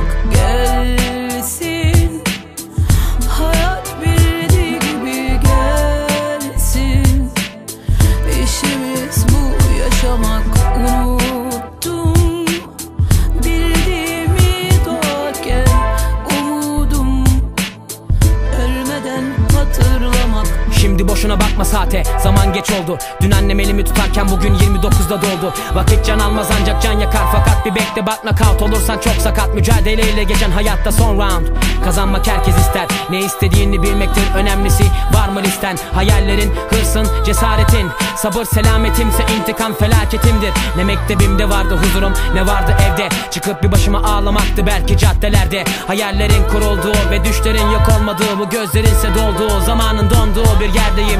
hatırlamak gelsin Boşuna bakma saate Zaman geç oldu. Dün annem elimi tutarken bugün 29'da doldu. Vakit can almaz ancak can yakar. Fakat bir bekle bak knockout olursan çok sakat. Mücadeleyle geçen hayatta son round. Kazanmak herkes ister. Ne istediğini bilmektir önemlisi. Var mı listen? Hayallerin, hırsın, cesaretin. Sabır selametimse intikam felaketimdir. Ne mektebimde vardı huzurum ne vardı evde. Çıkıp bir başıma ağlamaktı belki caddelerde. Hayallerin kurulduğu ve düşlerin yok olmadığı Bu gözlerinse dolduğu zamanın donduğu bir yerdeyim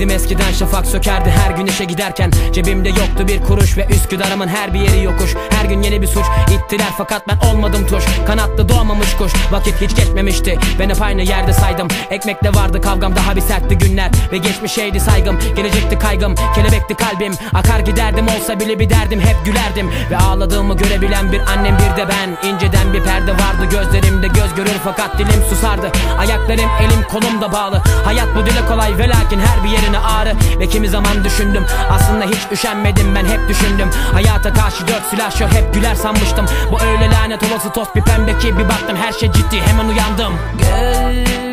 Ameleydim eskiden şafak sökerdi her gün işe giderken. Cebimde yoktu bir kuruş ve Üsküdar'ımın her bir yeri yokuş. Her gün yeni bir suç ittiler fakat ben olmadım tuş. Kanatlı doğmamış kuş vakit hiç geçmemişti. Ben hep aynı yerde saydım. Ekmekle vardı kavgam daha bir sertti günler. Ve geçmişeydi saygım gelecekti kaygım. Kelebekti kalbim akar giderdim olsa bile bir derdim. Hep gülerdim. Ve ağladığımı görebilen bir annem bir de ben. İnceden bir perde vardı gözlerimde göz görür fakat dilim susardı. Ayaklarım elim kolum da bağlı. Hayat bu dile kolay ve lakin her bir yerine ağrı. Ve kimi zaman düşündüm aslında hiç üşenmedim. Ben hep düşündüm Hayata karşı dört silah hep güler sanmıştım. Bu öyle lanet olası toz bir pembe ki bir baktım her şey ciddi hemen uyandım. Gelsin